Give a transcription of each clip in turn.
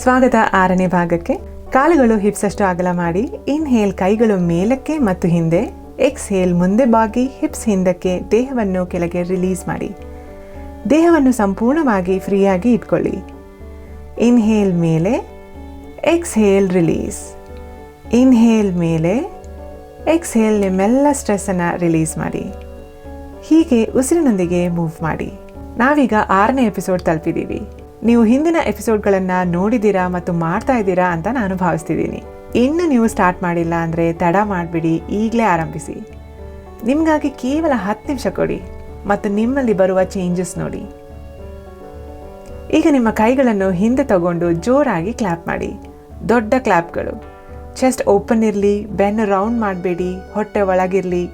ಸ್ವಾಗತ ಆರನೇ ಭಾಗಕ್ಕೆ. ಕಾಲುಗಳು ಹಿಪ್ಸ್ ಅಷ್ಟು ಅಗಲ ಮಾಡಿ, ಇನ್ಹೇಲ್ ಕೈಗಳು ಮೇಲಕ್ಕೆ ಮತ್ತು ಹಿಂದೆ, ಎಕ್ಸ್ಹೇಲ್ ಮುಂದೆ ಬಾಗಿ, ಹಿಪ್ಸ್ ಹಿಂದಕ್ಕೆ ದೇಹವನ್ನು ಕೆಳಗೆ ರಿಲೀಸ್ ಮಾಡಿ. ದೇಹವನ್ನು ಸಂಪೂರ್ಣವಾಗಿ ಫ್ರೀಯಾಗಿ ಇಟ್ಕೊಳ್ಳಿ. ಇನ್ಹೇಲ್ ಮೇಲೆ, ಎಕ್ಸ್ಹೇಲ್ ರಿಲೀಸ್. ಇನ್ಹೇಲ್ ಮೇಲೆ ಎಕ್ಸ್ಹೇಲ್ ನಿಮ್ಮೆಲ್ಲ ಸ್ಟ್ರೆಸ್ಸನ್ನು ರಿಲೀಸ್ ಮಾಡಿ. ಹೀಗೆ ಉಸಿರಿನೊಂದಿಗೆ ಮೂವ್ ಮಾಡಿ. ನಾವೀಗ ಆರನೇ ಎಪಿಸೋಡ್ ತಲುಪಿದ್ದೀವಿ. ನೀವು ಹಿಂದಿನ ಎಪಿಸೋಡ್ಗಳನ್ನು ನೋಡಿದ್ದೀರಾ ಮತ್ತು ಮಾಡ್ತಾ ಇದ್ದೀರಾ ಅಂತ ನಾನು ಭಾವಿಸ್ತಿದ್ದೀನಿ. ಇನ್ನು ನೀವು ಸ್ಟಾರ್ಟ್ ಮಾಡಿಲ್ಲ ಅಂದರೆ ತಡ ಮಾಡಿಬಿಡಿ, ಈಗಲೇ ಆರಂಭಿಸಿ. ನಿಮಗಾಗಿ ಕೇವಲ ಹತ್ತು ನಿಮಿಷ ಕೊಡಿ ಮತ್ತು ನಿಮ್ಮಲ್ಲಿ ಬರುವ ಚೇಂಜಸ್ ನೋಡಿ. ಈಗ ನಿಮ್ಮ ಕೈಗಳನ್ನು ಹಿಂದೆ ತಗೊಂಡು ಜೋರಾಗಿ ಕ್ಲ್ಯಾಪ್ ಮಾಡಿ. ದೊಡ್ಡ ಕ್ಲ್ಯಾಪ್ಗಳು ಚೆಸ್ಟ್ ಓಪನ್ ಇರಲಿ ಬೆನ್ನು ರೌಂಡ್ ಮಾಡಬೇಡಿ, ಹೊಟ್ಟೆ ಒಳಗಿರಲಿ.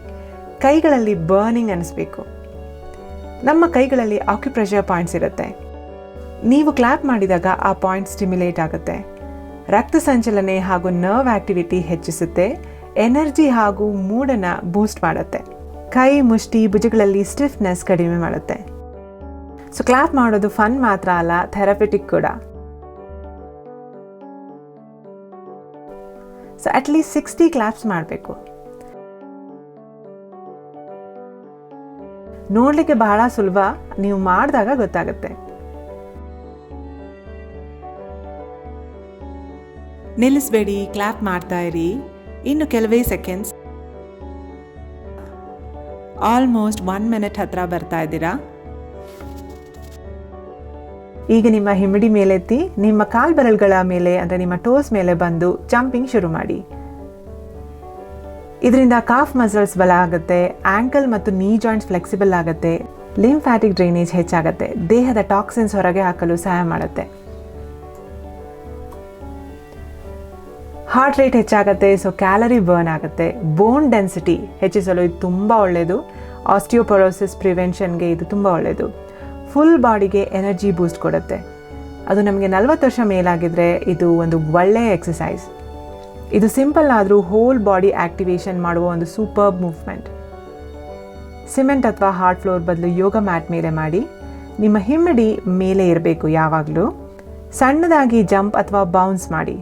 ಕೈಗಳಲ್ಲಿ ಬರ್ನಿಂಗ್ ಅನಿಸ್ಬೇಕು ನಮ್ಮ ಕೈಗಳಲ್ಲಿ ಆಕ್ಯುಪ್ರೆಷರ್ ಪಾಯಿಂಟ್ಸ್ ಇರುತ್ತೆ. ನೀವು ಕ್ಲ್ಯಾಪ್ ಮಾಡಿದಾಗ ಆ ಪಾಯಿಂಟ್ ಸ್ಟಿಮ್ಯುಲೇಟ್ ಆಗುತ್ತೆ. ರಕ್ತ ಸಂಚಲನೆ ಹಾಗೂ ನರ್ವ್ ಆಕ್ಟಿವಿಟಿ ಹೆಚ್ಚಿಸುತ್ತೆ. ಎನರ್ಜಿ ಹಾಗೂ ಮೂಡನ್ನು ಬೂಸ್ಟ್ ಮಾಡುತ್ತೆ. ಕೈ, ಮುಷ್ಟಿ ಭುಜಗಳಲ್ಲಿ ಸ್ಟಿಫ್ನೆಸ್ ಕಡಿಮೆ ಮಾಡುತ್ತೆ. ಸೊ ಕ್ಲಾಪ್ ಮಾಡೋದು ಫನ್ ಮಾತ್ರ ಅಲ್ಲ ಥೆರಪಿಟಿಕ್ ಕೂಡ. ಸೊ ಅಟ್ಲೀಸ್ಟ್ ಸಿಕ್ಸ್ಟಿ ಕ್ಲಾಪ್ಸ್ ಮಾಡಬೇಕು. ನೋಡಲಿಕ್ಕೆ ಬಹಳ ಸುಲಭ, ನೀವು ಮಾಡಿದಾಗ ಗೊತ್ತಾಗುತ್ತೆ. ನಿಲ್ಲಿಸಬೇಡಿ ಕ್ಲಾಪ್ ಮಾಡ್ತಾ ಇರಿ. ಇನ್ನು ಕೆಲವೇ ಸೆಕೆಂಡ್ಸ್ ಆಲ್ಮೋಸ್ಟ್ ಒನ್ ಮಿನಿಟ್ ಹತ್ರ ಬರ್ತಾ ಇದ್ದೀರಾ? ಈಗ ನಿಮ್ಮ ಹಿಮ್ಮಡಿ ಮೇಲೆತ್ತಿ ನಿಮ್ಮ ಕಾಲ್ಬೆರಳುಗಳ ಮೇಲೆ, ಅಂದರೆ ನಿಮ್ಮ ಟೋಸ್ ಮೇಲೆ ಬಂದು ಜಂಪಿಂಗ್ ಶುರು ಮಾಡಿ. ಇದರಿಂದ ಕಾಫ್ ಮಸಲ್ಸ್ ಬಲ ಆಗುತ್ತೆ ಆಂಕಲ್ ಮತ್ತು ನೀ ಜಾಯಿಂಟ್ಸ್ ಫ್ಲೆಕ್ಸಿಬಲ್ ಆಗುತ್ತೆ ಲಿಂಫ್ಯಾಟಿಕ್ ಡ್ರೈನೇಜ್ ಹೆಚ್ಚಾಗುತ್ತೆ, ದೇಹದ ಟಾಕ್ಸಿನ್ಸ್ ಹೊರಗೆ ಹಾಕಲು ಸಹಾಯ ಮಾಡುತ್ತೆ. ಹಾರ್ಟ್ ರೇಟ್ ಹೆಚ್ಚಾಗುತ್ತೆ ಸೊ ಕ್ಯಾಲರಿ ಬರ್ನ್ ಆಗುತ್ತೆ. ಬೋನ್ ಡೆನ್ಸಿಟಿ ಹೆಚ್ಚಿಸಲು ಇದು ತುಂಬ ಒಳ್ಳೆಯದು ಆಸ್ಟಿಯೋಪೊರೋಸಿಸ್ ಪ್ರಿವೆನ್ಷನ್ಗೆ ಇದು ತುಂಬ ಒಳ್ಳೆಯದು ಫುಲ್ ಬಾಡಿಗೆ ಎನರ್ಜಿ ಬೂಸ್ಟ್ ಕೊಡುತ್ತೆ. ಅದು ನಮಗೆ ನಲ್ವತ್ತು ವರ್ಷ ಮೇಲಾಗಿದ್ದರೆ ಇದು ಒಂದು ಒಳ್ಳೆಯ ಎಕ್ಸಸೈಸ್ ಇದು ಸಿಂಪಲ್ ಆದರೂ ಹೋಲ್ ಬಾಡಿ ಆಕ್ಟಿವೇಷನ್ ಮಾಡುವ ಒಂದು ಸೂಪರ್ಬ್ ಮೂವ್ಮೆಂಟ್ ಸಿಮೆಂಟ್ ಅಥವಾ ಹಾರ್ಡ್ ಫ್ಲೋರ್ ಬದಲು ಯೋಗ ಮ್ಯಾಟ್ ಮೇಲೆ ಮಾಡಿ. ನಿಮ್ಮ ಹಿಮ್ಮಡಿ ಮೇಲೆ ಇರಬೇಕು ಯಾವಾಗಲೂ. ಸಣ್ಣದಾಗಿ ಜಂಪ್ ಅಥವಾ ಬೌನ್ಸ್ ಮಾಡಿ.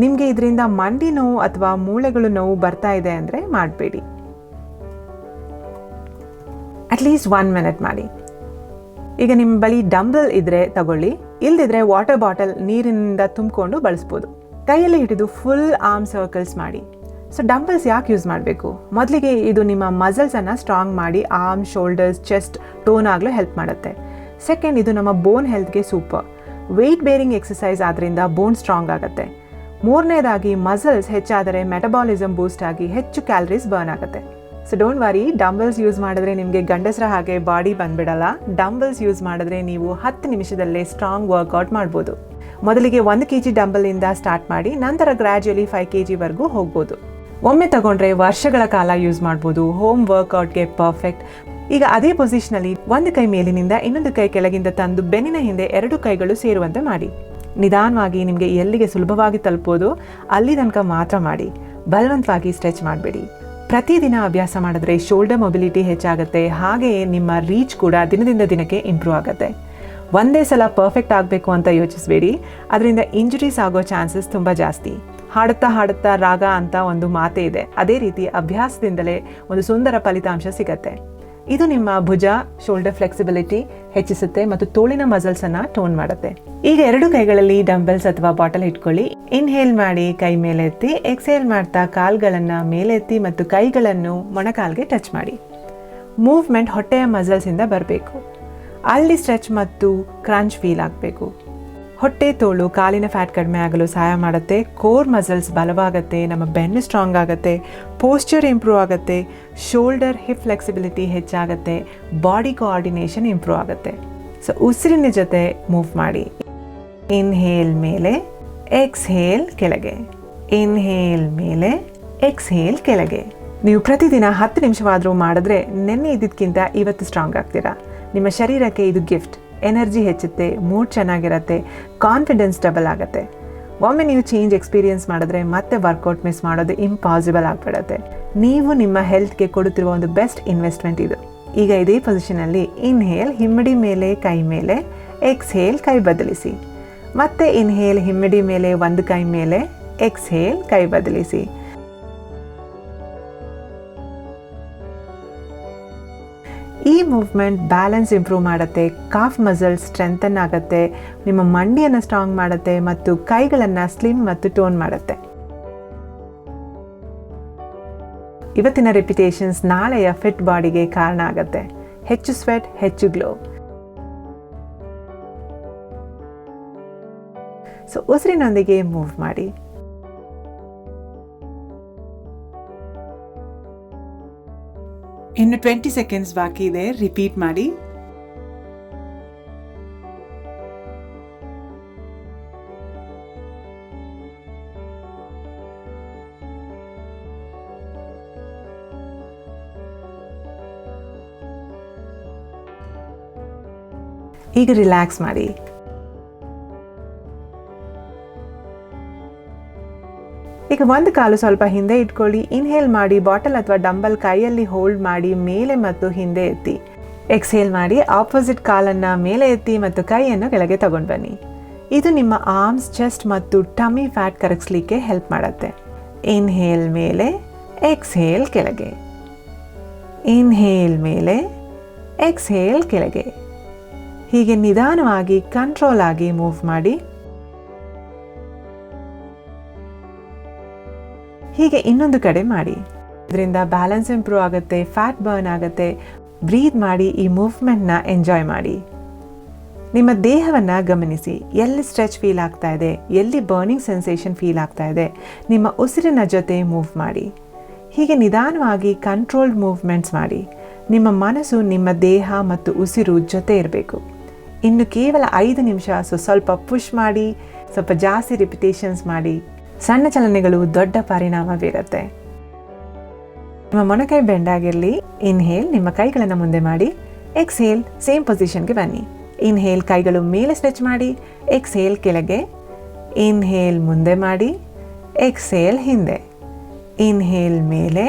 ನಿಮಗೆ ಇದರಿಂದ ಮಂಡಿ ನೋವು ಅಥವಾ ಮೂಳೆಗಳು ನೋವು ಬರ್ತಾ ಇದೆ ಅಂದರೆ ಮಾಡಬೇಡಿ. ಅಟ್ಲೀಸ್ಟ್ ಒನ್ ಮಿನಿಟ್ ಮಾಡಿ. ಈಗ ನಿಮ್ಮ ಬಳಿ ಡಂಬಲ್ ಇದ್ರೆ ತಗೊಳ್ಳಿ, ಇಲ್ದಿದ್ರೆ ವಾಟರ್ ಬಾಟಲ್ ನೀರಿನಿಂದ ತುಂಬಿಕೊಂಡು ಬಳಸ್ಬೋದು. ಕೈಯಲ್ಲಿ ಹಿಡಿದು ಫುಲ್ ಆರ್ಮ್ ಸರ್ಕಲ್ಸ್ ಮಾಡಿ. ಸೊ ಡಂಬಲ್ಸ್ ಯಾಕೆ ಯೂಸ್ ಮಾಡಬೇಕು? ಮೊದಲಿಗೆ ಇದು ನಿಮ್ಮ ಮಸಲ್ಸನ್ನು ಸ್ಟ್ರಾಂಗ್ ಮಾಡಿ ಆರ್ಮ್ ಶೋಲ್ಡರ್ಸ್ ಚೆಸ್ಟ್ ಟೋನ್ ಆಗಲು ಹೆಲ್ಪ್ ಮಾಡುತ್ತೆ. ಸೆಕೆಂಡ್ ಇದು ನಮ್ಮ ಬೋನ್ ಹೆಲ್ತ್ಗೆ ಸೂಪರ್ ವೆಯ್ಟ್ ಬೇರಿಂಗ್ ಎಕ್ಸಸೈಸ್ ಆದ್ದರಿಂದ ಬೋನ್ ಸ್ಟ್ರಾಂಗ್ ಆಗುತ್ತೆ. ಮೂರನೇದಾಗಿ ಮಸಲ್ಸ್ ಹೆಚ್ಚಾದರೆ ಮೆಟಬಾಲಿಸಮ್ ಬೂಸ್ಟ್ ಆಗಿ ಹೆಚ್ಚು ಕ್ಯಾಲರೀಸ್ ಬರ್ನ್ ಆಗುತ್ತೆ. So don't worry dumbbells use ಮಾಡಿದ್ರೆ ನಿಮಗೆ ಗಂಡಸರ ಹಾಗೆ ಬಾಡಿ ಬಂದ್ಬಿಡಲ್ಲ. ಡಂಬಲ್ಸ್ ಯೂಸ್ ಮಾಡಿದ್ರೆ ನೀವು ಹತ್ತು ನಿಮಿಷದಲ್ಲೇ ಸ್ಟ್ರಾಂಗ್ ವರ್ಕೌಟ್ ಮಾಡ್ಬೋದು. ಮೊದಲಿಗೆ ಒಂದು ಕೆ ಜಿ ಡಂಬಲಿಂದ ಸ್ಟಾರ್ಟ್ ಮಾಡಿ, ನಂತರ ಗ್ರ್ಯಾಜುಯಲಿ ಫೈವ್ ಕೆ ಜಿವರೆಗೂ ಹೋಗ್ಬೋದು. ಒಮ್ಮೆ ತಗೊಂಡ್ರೆ ವರ್ಷಗಳ ಕಾಲ ಯೂಸ್ ಮಾಡ್ಬೋದು. ಹೋಮ್ ವರ್ಕೌಟ್ಗೆ ಪರ್ಫೆಕ್ಟ್ ಈಗ ಅದೇ ಪೊಸಿಷನಲ್ಲಿ ಒಂದು ಕೈ ಮೇಲಿನಿಂದ ಇನ್ನೊಂದು ಕೈ ಕೆಳಗಿಂದ ತಂದು ಬೆನ್ನಿನ ಹಿಂದೆ ಎರಡು ಕೈಗಳು ಸೇರುವಂತೆ ಮಾಡಿ. ನಿಧಾನವಾಗಿ ನಿಮಗೆ ಎಲ್ಲಿಗೆ ಸುಲಭವಾಗಿ ತಲುಪೋದು, ಅಲ್ಲಿ ತನಕ ಮಾತ್ರ ಮಾಡಿ. ಬಲವಂತವಾಗಿ ಸ್ಟ್ರೆಚ್ ಮಾಡಬೇಡಿ. ಪ್ರತಿದಿನ ಅಭ್ಯಾಸ ಮಾಡಿದ್ರೆ ಶೋಲ್ಡರ್ ಮೊಬಿಲಿಟಿ ಹೆಚ್ಚಾಗುತ್ತೆ ಹಾಗೆಯೇ ನಿಮ್ಮ ರೀಚ್ ಕೂಡ ದಿನದಿಂದ ದಿನಕ್ಕೆ ಇಂಪ್ರೂವ್ ಆಗುತ್ತೆ. ಒಂದೇ ಸಲ ಪರ್ಫೆಕ್ಟ್ ಆಗಬೇಕು ಅಂತ ಯೋಚಿಸಬೇಡಿ. ಅದರಿಂದ ಇಂಜುರೀಸ್ ಆಗೋ ಚಾನ್ಸಸ್ ತುಂಬ ಜಾಸ್ತಿ. ಹಾಡುತ್ತಾ ಹಾಡುತ್ತಾ ರಾಗ ಅಂತ ಒಂದು ಮಾತೇ ಇದೆ. ಅದೇ ರೀತಿ ಅಭ್ಯಾಸದಿಂದಲೇ ಒಂದು ಸುಂದರ ಫಲಿತಾಂಶ ಸಿಗತ್ತೆ. ಇದು ನಿಮ್ಮ ಭುಜ ಶೋಲ್ಡರ್ ಫ್ಲೆಕ್ಸಿಬಿಲಿಟಿ ಹೆಚ್ಚಿಸುತ್ತೆ ಮತ್ತು ತೋಳಿನ ಮಸಲ್ಸ್ ಅನ್ನ ಟೋನ್ ಮಾಡುತ್ತೆ. ಈಗ ಎರಡು ಕೈಗಳಲ್ಲಿ ಡಂಬಲ್ಸ್ ಅಥವಾ ಬಾಟಲ್ ಇಟ್ಕೊಳ್ಳಿ. ಇನ್ಹೇಲ್ ಮಾಡಿ, ಕೈ ಮೇಲೆ ಎತ್ತಿ ಎಕ್ಸೇಲ್ ಮಾಡ್ತಾ ಕಾಲ್ಗಳನ್ನ ಮೇಲೆತ್ತಿ ಮತ್ತು ಕೈಗಳನ್ನು ಮೊಣಕಾಲ್ಗೆ ಟಚ್ ಮಾಡಿ. ಮೂವ್ಮೆಂಟ್ ಹೊಟ್ಟೆಯ ಮಸಲ್ಸ್ ಇಂದ ಬರಬೇಕು. ಅಲ್ಲಿ ಸ್ಟ್ರೆಚ್ ಮತ್ತು ಕ್ರಾಂಚ್ ಫೀಲ್ ಆಗಬೇಕು. ಹೊಟ್ಟೆ ತೋಳು, ಕಾಲಿನ ಫ್ಯಾಟ್ ಕಡಿಮೆ ಆಗಲು ಸಹಾಯ ಮಾಡುತ್ತೆ. ಕೋರ್ ಮಸಲ್ಸ್ ಬಲವಾಗುತ್ತೆ, ನಮ್ಮ ಬೆನ್ನು ಸ್ಟ್ರಾಂಗ್ ಆಗುತ್ತೆ ಪೋಸ್ಚರ್ ಇಂಪ್ರೂವ್ ಆಗುತ್ತೆ ಶೋಲ್ಡರ್ ಹಿಪ್ ಫ್ಲೆಕ್ಸಿಬಿಲಿಟಿ ಹೆಚ್ಚಾಗುತ್ತೆ ಬಾಡಿ ಕೋಆರ್ಡಿನೇಷನ್ ಇಂಪ್ರೂವ್ ಆಗುತ್ತೆ. ಸೊ ಉಸಿರಿನ ಜೊತೆ ಮೂವ್ ಮಾಡಿ. ಇನ್ಹೇಲ್ ಮೇಲೆ ಎಕ್ಸ್ಹೇಲ್ ಕೆಳಗೆ. ಇನ್ಹೇಲ್ ಮೇಲೆ ಎಕ್ಸ್ಹೇಲ್ ಕೆಳಗೆ. ನೀವು ಪ್ರತಿದಿನ ಹತ್ತು ನಿಮಿಷವಾದರೂ ಮಾಡಿದ್ರೆ ನೆನ್ನೆ ಇದ್ದಿದ್ದಕ್ಕಿಂತ ಇವತ್ತು ಸ್ಟ್ರಾಂಗ್ ಆಗ್ತೀರಾ. ನಿಮ್ಮ ಶರೀರಕ್ಕೆ ಇದು ಗಿಫ್ಟ್ ಎನರ್ಜಿ ಹೆಚ್ಚುತ್ತೆ ಮೂಡ್ ಚೆನ್ನಾಗಿರುತ್ತೆ ಕಾನ್ಫಿಡೆನ್ಸ್ ಡಬಲ್ ಆಗುತ್ತೆ. ಒಮ್ಮೆ ನೀವು ಚೇಂಜ್ ಎಕ್ಸ್ಪೀರಿಯನ್ಸ್ ಮಾಡಿದ್ರೆ ಮತ್ತೆ ವರ್ಕೌಟ್ ಮಿಸ್ ಮಾಡೋದು ಇಂಪಾಸಿಬಲ್ ಆಗಿಬಿಡುತ್ತೆ. ನೀವು ನಿಮ್ಮ ಹೆಲ್ತ್ಗೆ ಕೊಡುತ್ತಿರುವ ಒಂದು ಬೆಸ್ಟ್ ಇನ್ವೆಸ್ಟ್ಮೆಂಟ್ ಇದು. ಈಗ ಇದೇ ಪೊಸಿಷನಲ್ಲಿ ಇನ್ಹೇಲ್ ಹಿಮ್ಮಡಿ ಮೇಲೆ, ಕೈ ಮೇಲೆ ಎಕ್ಸ್ಹೇಲ್ ಕೈ ಬದಲಿಸಿ. ಮತ್ತೆ ಇನ್ಹೇಲ್ ಹಿಮ್ಮಡಿ ಮೇಲೆ, ಒಂದು ಕೈ ಮೇಲೆ ಎಕ್ಸ್ಹೇಲ್ ಕೈ ಬದಲಿಸಿ. ಈ ಮೂವ್ಮೆಂಟ್ ಬ್ಯಾಲೆನ್ಸ್ ಇಂಪ್ರೂವ್ ಮಾಡುತ್ತೆ ಕಾಫ್ ಮಸಲ್ ಸ್ಟ್ರೆಂಥನ್ ಆಗುತ್ತೆ, ನಿಮ್ಮ ಮಂಡಿಯನ್ನು ಸ್ಟ್ರಾಂಗ್ ಮಾಡುತ್ತೆ ಮತ್ತು ಕೈಗಳನ್ನು ಸ್ಲಿಮ್ ಮತ್ತು ಟೋನ್ ಮಾಡುತ್ತೆ. ಇವತ್ತಿನ ರೆಪಿಟೇಷನ್ಸ್ ನಾಳೆಯ ಫಿಟ್ ಬಾಡಿಗೆ ಕಾರಣ ಆಗುತ್ತೆ. ಹೆಚ್ಚು ಸ್ವೆಟ್ ಹೆಚ್ಚು ಗ್ಲೋ ಸೊ ಉಸಿರಿನೊಂದಿಗೆ ಮೂವ್ ಮಾಡಿ. ಇನ್ನು ಟ್ವೆಂಟಿ ಸೆಕೆಂಡ್ಸ್ ಬಾಕಿ ಇದೆ. ರಿಪೀಟ್ ಮಾಡಿ. ಈಗ ರಿಲ್ಯಾಕ್ಸ್ ಮಾಡಿ. ಒಂದು ಕಾಲು ಸ್ವಲ್ಪ ಹಿಂದೆ ಇಟ್ಕೊಳ್ಳಿ. ಇನ್ಹೇಲ್ ಮಾಡಿ ಬಾಟಲ್ ಅಥವಾ ಡಂಬಲ್ ಕೈಯಲ್ಲಿ ಹೋಲ್ಡ್ ಮಾಡಿ, ಮೇಲೆ ಮತ್ತು ಹಿಂದೆ ಎತ್ತಿ. ಎಕ್ಸ್ಹೇಲ್ ಮಾಡಿ ಆಪೋಸಿಟ್ ಕಾಲನ್ನು ಮೇಲೆ ಎತ್ತಿ ಮತ್ತು ಕೈಯನ್ನು ಕೆಳಗೆ ತಗೊಂಡು ಬನ್ನಿ. ಇದು ನಿಮ್ಮ ಆರ್ಮ್ಸ್ ಚೆಸ್ಟ್ ಮತ್ತು ಟಮಿ ಫ್ಯಾಟ್ ಕರಗಿಸ್ಲಿಕ್ಕೆ ಹೆಲ್ಪ್ ಮಾಡುತ್ತೆ. ಇನ್ಹೇಲ್ ಮೇಲೆ ಎಕ್ಸ್ಹೇಲ್ ಕೆಳಗೆ. ಇನ್ಹೇಲ್ ಮೇಲೆ ಎಕ್ಸ್ಹೇಲ್ ಕೆಳಗೆ. ಹೀಗೆ ನಿಧಾನವಾಗಿ ಕಂಟ್ರೋಲ್ ಆಗಿ ಮೂವ್ ಮಾಡಿ. ಹೀಗೆ ಇನ್ನೊಂದು ಕಡೆ ಮಾಡಿ. ಇದರಿಂದ ಬ್ಯಾಲೆನ್ಸ್ ಇಂಪ್ರೂವ್ ಆಗುತ್ತೆ ಫ್ಯಾಟ್ ಬರ್ನ್ ಆಗುತ್ತೆ. ಬ್ರೀತ್ ಮಾಡಿ, ಈ ಮೂವ್ಮೆಂಟ್ನ ಎಂಜಾಯ್ ಮಾಡಿ. ನಿಮ್ಮ ದೇಹವನ್ನು ಗಮನಿಸಿ, ಎಲ್ಲಿ ಸ್ಟ್ರೆಚ್ ಫೀಲ್ ಆಗ್ತಾ ಇದೆ, ಎಲ್ಲಿ ಬರ್ನಿಂಗ್ ಸೆನ್ಸೇಷನ್ ಫೀಲ್ ಆಗ್ತಾ ಇದೆ, ನಿಮ್ಮ ಉಸಿರಿನ ಜೊತೆ ಮೂವ್ ಮಾಡಿ. ಹೀಗೆ ನಿಧಾನವಾಗಿ ಕಂಟ್ರೋಲ್ಡ್ ಮೂವ್ಮೆಂಟ್ಸ್ ಮಾಡಿ. ನಿಮ್ಮ ಮನಸ್ಸು, ನಿಮ್ಮ ದೇಹ ಮತ್ತು ಉಸಿರು ಜೊತೆ ಇರಬೇಕು. ಇನ್ನು ಕೇವಲ ಐದು ನಿಮಿಷ ಸೊ ಸ್ವಲ್ಪ ಪುಷ್ ಮಾಡಿ, ಸ್ವಲ್ಪ ಜಾಸ್ತಿ ರಿಪಿಟೇಷನ್ಸ್ ಮಾಡಿ. ಸಣ್ಣ ಚಲನೆಗಳು ದೊಡ್ಡ ಪರಿಣಾಮ ಬೀರುತ್ತೆ ನಿಮ್ಮ ಮೊಣಕೈ ಬೆಂಡಾಗಿರಲಿ ಇನ್ಹೇಲ್ ನಿಮ್ಮ ಕೈಗಳನ್ನು ಮುಂದೆ ಮಾಡಿ ಎಕ್ಸ್ಹೇಲ್ ಸೇಮ್ ಪೊಸಿಷನ್ಗೆ ಬನ್ನಿ. ಇನ್ಹೇಲ್ ಕೈಗಳು ಮೇಲೆ ಸ್ಟ್ರೆಚ್ ಮಾಡಿ ಎಕ್ಸ್ಹೇಲ್ ಕೆಳಗೆ ಇನ್ಹೇಲ್ ಮುಂದೆ ಮಾಡಿ ಎಕ್ಸ್ಹೇಲ್ ಹಿಂದೆ. ಇನ್ಹೇಲ್ ಮೇಲೆ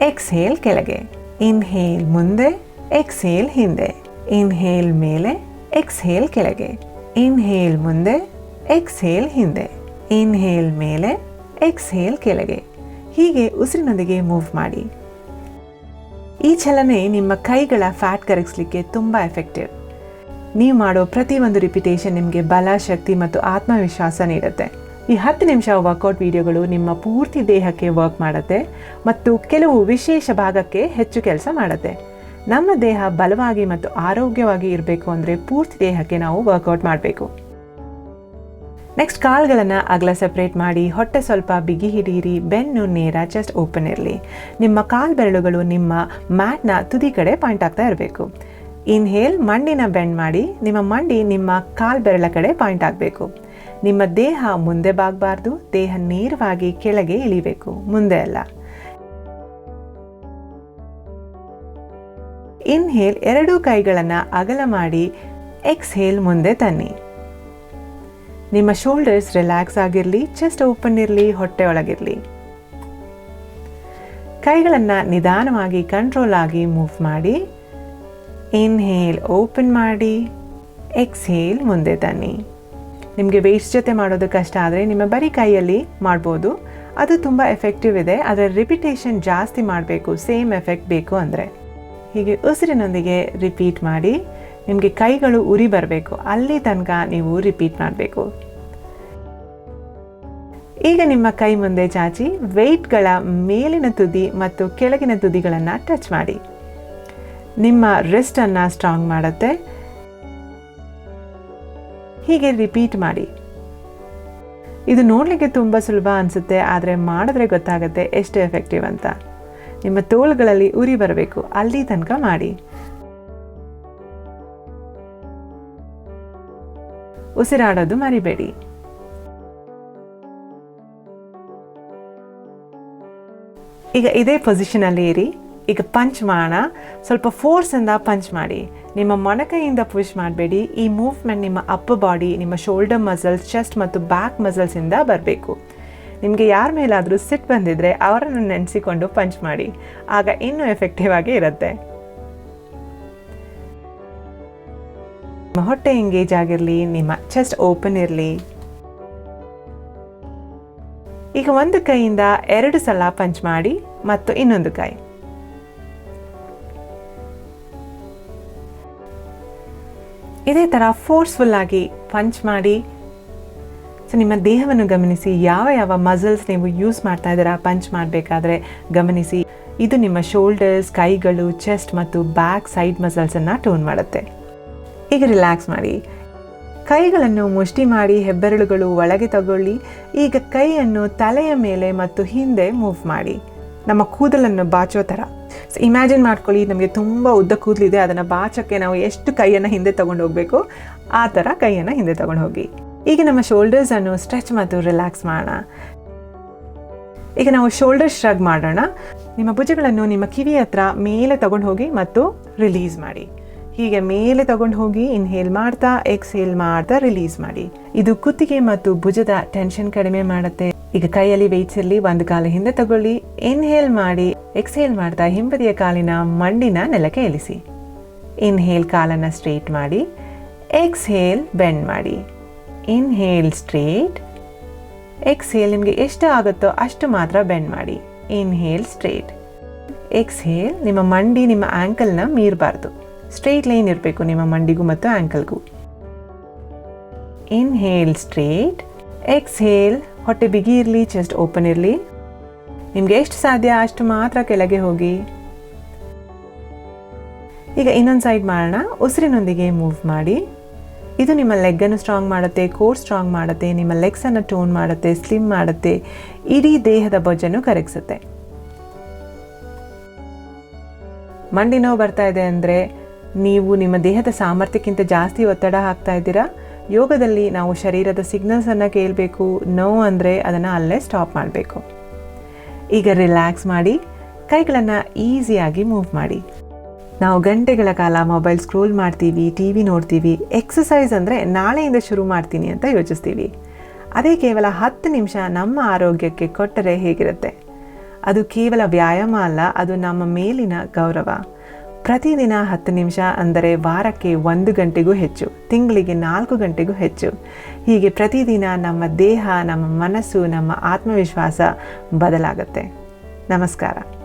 ಎಕ್ಸ್ಹೇಲ್ ಕೆಳಗೆ. ಇನ್ಹೇಲ್ ಮುಂದೆ ಎಕ್ಸ್ಹೇಲ್ ಹಿಂದೆ. ಇನ್ಹೇಲ್ ಮೇಲೆ ಎಕ್ಸ್ಹೇಲ್ ಕೆಳಗೆ. ಇನ್ಹೇಲ್ ಮುಂದೆ ಎಕ್ಸ್ಹೇಲ್ ಹಿಂದೆ. ಇನ್ಹೇಲ್ ಮೇಲೆ ಎಕ್ಸ್ಹೇಲ್ ಕೆಳಗೆ. ಹೀಗೆ ಉಸಿರಿನೊಂದಿಗೆ ಮೂವ್ ಮಾಡಿ. ಈ ಚಲನೆ ನಿಮ್ಮ ಕೈಗಳ ಫ್ಯಾಟ್ ಕರಗಿಸ್ಲಿಕ್ಕೆ ತುಂಬ ಎಫೆಕ್ಟಿವ್ ನೀವು ಮಾಡೋ ಪ್ರತಿಯೊಂದು ರಿಪಿಟೇಷನ್ ನಿಮಗೆ ಬಲ, ಶಕ್ತಿ ಮತ್ತು ಆತ್ಮವಿಶ್ವಾಸ ನೀಡುತ್ತೆ. ಈ ಹತ್ತು ನಿಮಿಷ ವರ್ಕೌಟ್ ವಿಡಿಯೋಗಳು ನಿಮ್ಮ ಪೂರ್ತಿ ದೇಹಕ್ಕೆ ವರ್ಕ್ ಮಾಡುತ್ತೆ ಮತ್ತು ಕೆಲವು ವಿಶೇಷ ಭಾಗಕ್ಕೆ ಹೆಚ್ಚು ಕೆಲಸ ಮಾಡುತ್ತೆ. ನಮ್ಮ ದೇಹ ಬಲವಾಗಿ ಮತ್ತು ಆರೋಗ್ಯವಾಗಿ ಇರಬೇಕು ಅಂದರೆ ಪೂರ್ತಿ ದೇಹಕ್ಕೆ ನಾವು ವರ್ಕೌಟ್ ಮಾಡಬೇಕು. ನೆಕ್ಸ್ಟ್ ಕಾಲ್ಗಳನ್ನು ಅಗಲ ಸಪ್ರೇಟ್ ಮಾಡಿ, ಹೊಟ್ಟೆ ಸ್ವಲ್ಪ ಬಿಗಿ ಹಿಡಿಯಿರಿ ಬೆನ್ನು, ನೇರ ಚೆಸ್ಟ್ ಓಪನ್ ಇರಲಿ. ನಿಮ್ಮ ಕಾಲು ಬೆರಳುಗಳು ನಿಮ್ಮ ಮ್ಯಾಟ್ನ ತುದಿ ಕಡೆ ಪಾಯಿಂಟ್ ಆಗ್ತಾ ಇರಬೇಕು. ಇನ್ಹೇಲ್ ಮಂಡಿನ ಬೆಂಡ್ ಮಾಡಿ, ನಿಮ್ಮ ಮಂಡಿ ನಿಮ್ಮ ಕಾಲು ಬೆರಳ ಕಡೆ ಪಾಯಿಂಟ್ ಆಗಬೇಕು. ನಿಮ್ಮ ದೇಹ ಮುಂದೆ ಬಾಗಬಾರ್ದು, ದೇಹ ನೇರವಾಗಿ ಕೆಳಗೆ ಇಳಿಬೇಕು, ಮುಂದೆ ಅಲ್ಲ. ಇನ್ಹೇಲ್ ಎರಡೂ ಕೈಗಳನ್ನು ಅಗಲ ಮಾಡಿ ಎಕ್ಸ್ಹೇಲ್ ಮುಂದೆ ತನ್ನಿ. ನಿಮ್ಮ ಶೋಲ್ಡರ್ಸ್ ರಿಲ್ಯಾಕ್ಸ್ ಆಗಿರಲಿ ಚೆಸ್ಟ್ ಓಪನ್ ಇರಲಿ, ಹೊಟ್ಟೆ ಒಳಗಿರಲಿ. ಕೈಗಳನ್ನು ನಿಧಾನವಾಗಿ ಕಂಟ್ರೋಲ್ ಆಗಿ ಮೂವ್ ಮಾಡಿ ಇನ್ಹೇಲ್ ಓಪನ್ ಮಾಡಿ ಎಕ್ಸ್ಹೇಲ್ ಮುಂದೆ ತನ್ನಿ. ನಿಮಗೆ ವೇಸ್ಟ್ ಜೊತೆ ಮಾಡೋದು ಕಷ್ಟ ಆದರೆ ನಿಮ್ಮ ಬರೀ ಕೈಯಲ್ಲಿ ಮಾಡ್ಬೋದು. ಅದು ತುಂಬ ಎಫೆಕ್ಟಿವ್ ಇದೆ ಅದರ ರಿಪಿಟೇಷನ್ ಜಾಸ್ತಿ ಮಾಡಬೇಕು ಸೇಮ್ ಎಫೆಕ್ಟ್ ಬೇಕು ಅಂದರೆ. ಹೀಗೆ ಉಸಿರಿನೊಂದಿಗೆ ರಿಪೀಟ್ ಮಾಡಿ ನಿಮಗೆ ಕೈಗಳು ಉರಿ ಬರಬೇಕು. ಅಲ್ಲಿ ತನಕ ನೀವು ರಿಪೀಟ್ ಮಾಡಬೇಕು. ಈಗ ನಿಮ್ಮ ಕೈ ಮುಂದೆ ಚಾಚಿ ವೆಯ್ಟ್ಗಳ ಮೇಲಿನ ತುದಿ ಮತ್ತು ಕೆಳಗಿನ ತುದಿಗಳನ್ನು ಟಚ್ ಮಾಡಿ. ನಿಮ್ಮ ರೆಸ್ಟನ್ನು ಸ್ಟ್ರಾಂಗ್ ಮಾಡುತ್ತೆ. ಹೀಗೆ ರಿಪೀಟ್ ಮಾಡಿ. ಇದು ನೋಡಲಿಕ್ಕೆ ತುಂಬ ಸುಲಭ ಅನಿಸುತ್ತೆ, ಆದರೆ ಮಾಡಿದ್ರೆ ಗೊತ್ತಾಗುತ್ತೆ, ಎಷ್ಟು ಎಫೆಕ್ಟಿವ್ ಅಂತ. ನಿಮ್ಮ ತೋಳುಗಳಲ್ಲಿ ಉರಿ ಬರಬೇಕು, ಅಲ್ಲಿ ತನಕ ಮಾಡಿ. ಉಸಿರಾಡೋದು ಮರಿಬೇಡಿ. ಈಗ ಇದೇ ಪೊಸಿಷನಲ್ಲಿ ಇರಿ. ಈಗ ಪಂಚ್ ಮಾಡೋಣ ಸ್ವಲ್ಪ ಫೋರ್ಸಿಂದ ಪಂಚ್ ಮಾಡಿ. ನಿಮ್ಮ ಮೊಣಕೈಯಿಂದ ಪುಷ್ ಮಾಡಬೇಡಿ. ಈ ಮೂವ್ಮೆಂಟ್ ನಿಮ್ಮ ಅಪ್ಪ ಬಾಡಿ ನಿಮ್ಮ ಶೋಲ್ಡರ್ ಮಸಲ್ಸ್ ಚೆಸ್ಟ್ ಮತ್ತು ಬ್ಯಾಕ್ ಮಸಲ್ಸಿಂದ ಬರಬೇಕು. ನಿಮಗೆ ಯಾರ ಮೇಲಾದರೂ ಸಿಟ್ ಬಂದಿದ್ರೆ ಅವರನ್ನು ನೆನೆಸಿಕೊಂಡು ಪಂಚ್ ಮಾಡಿ. ಆಗ ಇನ್ನೂ ಎಫೆಕ್ಟಿವ್ ಆಗಿ ಇರುತ್ತೆ. ಹೊಟ್ಟೆ ಎಂಗೇಜ್ ಆಗಿರಲಿ, ನಿಮ್ಮ ಚೆಸ್ಟ್ ಓಪನ್ ಇರಲಿ. ಈಗ ಒಂದು ಕೈಯಿಂದ ಎರಡು ಸಲ ಪಂಚ್ ಮಾಡಿ ಮತ್ತು ಇನ್ನೊಂದು ಕೈ. ಇದೇ ಥರ ಫೋರ್ಸ್ಫುಲ್ ಆಗಿ ಪಂಚ್ ಮಾಡಿ. ಸೊ ನಿಮ್ಮ ದೇಹವನ್ನು ಗಮನಿಸಿ, ಯಾವ ಯಾವ ಮಸಲ್ಸ್ ನೀವು ಯೂಸ್ ಮಾಡ್ತಾ ಇದ್ದೀರಾ ಪಂಚ್ ಮಾಡಬೇಕಾದ್ರೆ ಗಮನಿಸಿ. ಇದು ನಿಮ್ಮ ಶೋಲ್ಡರ್ಸ್ ಕೈಗಳು ಚೆಸ್ಟ್ ಮತ್ತು ಬ್ಯಾಕ್ ಸೈಡ್ ಮಸಲ್ಸನ್ನು ಟೋನ್ ಮಾಡುತ್ತೆ. ಈಗ ರಿಲ್ಯಾಕ್ಸ್ ಮಾಡಿ. ಕೈಗಳನ್ನು ಮುಷ್ಟಿ ಮಾಡಿ ಹೆಬ್ಬೆರಳುಗಳು ಒಳಗೆ ತಗೊಳ್ಳಿ. ಈಗ ಕೈಯನ್ನು ತಲೆಯ ಮೇಲೆ ಮತ್ತು ಹಿಂದೆ ಮೂವ್ ಮಾಡಿ. ನಮ್ಮ ಕೂದಲನ್ನು ಬಾಚೋ ಥರ. ಸೊ ಇಮ್ಯಾಜಿನ್ ಮಾಡ್ಕೊಳ್ಳಿ, ನಮಗೆ ತುಂಬ ಉದ್ದ ಕೂದಲಿದೆ, ಅದನ್ನು ಬಾಚೋಕ್ಕೆ ನಾವು ಎಷ್ಟು ಕೈಯನ್ನು ಹಿಂದೆ ತಗೊಂಡು ಹೋಗಬೇಕು? ಆ ಥರ ಕೈಯನ್ನು ಹಿಂದೆ ತಗೊಂಡು ಹೋಗಿ. ಈಗ ನಮ್ಮ ಶೋಲ್ಡರ್ಸನ್ನು ಸ್ಟ್ರೆಚ್ ಮತ್ತು ರಿಲ್ಯಾಕ್ಸ್ ಮಾಡೋಣ. ಈಗ ನಾವು ಶೋಲ್ಡರ್ ಶ್ರಗ್ ಮಾಡೋಣ. ನಿಮ್ಮ ಭುಜಗಳನ್ನು ನಿಮ್ಮ ಕಿವಿ ಹತ್ರ ಮೇಲೆ ತಗೊಂಡು ಹೋಗಿ ಮತ್ತು ರಿಲೀಸ್ ಮಾಡಿ. ಹೀಗೆ ಮೇಲೆ ತಗೊಂಡು ಹೋಗಿ ಇನ್ಹೇಲ್ ಮಾಡ್ತಾ ಎಕ್ಸ್ಹೇಲ್ ಮಾಡ್ತಾ ರಿಲೀಸ್ ಮಾಡಿ. ಇದು ಕುತ್ತಿಗೆ ಮತ್ತು ಭುಜದ ಟೆನ್ಷನ್ ಕಡಿಮೆ ಮಾಡುತ್ತೆ. ಈಗ ಕೈಯಲ್ಲಿ ವೆಯ್ಟ್ಸ್ ಇರಲಿ, ಒಂದು ಕಾಲ ಹಿಂದೆ ತಗೊಳ್ಳಿ. ಇನ್ಹೇಲ್ ಮಾಡಿ ಎಕ್ಸ್ಹೇಲ್ ಮಾಡ್ತಾ ಹಿಂಬದಿಯ ಕಾಲಿನ ಮಂಡಿನ ನೆಲಕ್ಕೆ ಇಳಿಸಿ. ಇನ್ಹೇಲ್ ಕಾಲನ್ನು ಸ್ಟ್ರೇಟ್ ಮಾಡಿ ಎಕ್ಸ್ಹೇಲ್ ಬೆಂಡ್ ಮಾಡಿ. ಇನ್ಹೇಲ್ ಸ್ಟ್ರೇಟ್ ಎಕ್ಸ್ಹೇಲ್ ನಿಮಗೆ ಎಷ್ಟು ಆಗುತ್ತೋ ಅಷ್ಟು ಮಾತ್ರ ಬೆಂಡ್ ಮಾಡಿ. ಇನ್ಹೇಲ್ ಸ್ಟ್ರೇಟ್ ಎಕ್ಸ್ಹೇಲ್ ನಿಮ್ಮ ಮಂಡಿ, ನಿಮ್ಮ ಆ್ಯಂಕಲ್ನ ಮೀರಬಾರ್ದು. ಸ್ಟ್ರೇಟ್ ಲೈನ್ ಇರಬೇಕು ನಿಮ್ಮ ಮಂಡಿಗೂ ಮತ್ತು ಆ್ಯಂಕಲ್ಗೂ ಇನ್ಹೇಲ್ ಸ್ಟ್ರೇಟ್ ಎಕ್ಸ್ಹೇಲ್ ಹೊಟ್ಟೆ ಬಿಗಿ ಇರಲಿ ಚೆಸ್ಟ್ ಓಪನ್ ಇರಲಿ. ನಿಮ್ಗೆ ಎಷ್ಟು ಸಾಧ್ಯ, ಅಷ್ಟು ಮಾತ್ರ ಕೆಳಗೆ ಹೋಗಿ. ಈಗ ಇನ್ನೊಂದು ಸೈಡ್ ಮಾಡೋಣ. ಉಸಿರಿನೊಂದಿಗೆ ಮೂವ್ ಮಾಡಿ. ಇದು ನಿಮ್ಮ ಲೆಗ್ಗನ್ನು ಸ್ಟ್ರಾಂಗ್ ಮಾಡುತ್ತೆ ಕೋರ್ ಸ್ಟ್ರಾಂಗ್ ಮಾಡುತ್ತೆ, ನಿಮ್ಮ ಲೆಗ್ಸನ್ನು ಟೋನ್ ಮಾಡುತ್ತೆ ಸ್ಲಿಮ್ ಮಾಡುತ್ತೆ. ಇಡೀ ದೇಹದ ಬೊಜ್ಜನ್ನು ಕರಗಿಸುತ್ತೆ. ಮಂಡಿ ನೋವು ಬರ್ತಾ ಇದೆ ಅಂದರೆ ನೀವು ನಿಮ್ಮ ದೇಹದ ಸಾಮರ್ಥ್ಯಕ್ಕಿಂತ ಜಾಸ್ತಿ ಒತ್ತಡ ಹಾಕ್ತಾ ಇದ್ದೀರಾ? ಯೋಗದಲ್ಲಿ ನಾವು ಶರೀರದ ಸಿಗ್ನಲ್ಸನ್ನು ಕೇಳಬೇಕು. ನೋವು ಅಂದರೆ ಅದನ್ನು ಅಲ್ಲೇ ಸ್ಟಾಪ್ ಮಾಡಬೇಕು. ಈಗ ರಿಲ್ಯಾಕ್ಸ್ ಮಾಡಿ, ಕೈಗಳನ್ನು ಈಸಿಯಾಗಿ ಮೂವ್ ಮಾಡಿ. ನಾವು ಗಂಟೆಗಳ ಕಾಲ ಮೊಬೈಲ್ ಸ್ಕ್ರೋಲ್ ಮಾಡ್ತೀವಿ ಟಿ ವಿ ನೋಡ್ತೀವಿ. ಎಕ್ಸಸೈಸ್ ಅಂದರೆ ನಾಳೆಯಿಂದ ಶುರು ಮಾಡ್ತೀನಿ ಅಂತ ಯೋಚಿಸ್ತೀವಿ. ಅದೇ ಕೇವಲ ಹತ್ತು ನಿಮಿಷ ನಮ್ಮ ಆರೋಗ್ಯಕ್ಕೆ ಕೊಟ್ಟರೆ ಹೇಗಿರುತ್ತೆ? ಅದು ಕೇವಲ ವ್ಯಾಯಾಮ ಅಲ್ಲ, ಅದು ನಮ್ಮ ಮೇಲಿನ ಗೌರವ. ಪ್ರತಿದಿನ ಹತ್ತು ನಿಮಿಷ ಅಂದರೆ ವಾರಕ್ಕೆ ಒಂದು ಗಂಟೆಗೂ ಹೆಚ್ಚು, ತಿಂಗಳಿಗೆ ನಾಲ್ಕು ಗಂಟೆಗೂ ಹೆಚ್ಚು. ಹೀಗೆ ಪ್ರತಿದಿನ ನಮ್ಮ ದೇಹ, ನಮ್ಮ ಮನಸ್ಸು, ನಮ್ಮ ಆತ್ಮವಿಶ್ವಾಸ ಬದಲಾಗುತ್ತೆ. ನಮಸ್ಕಾರ.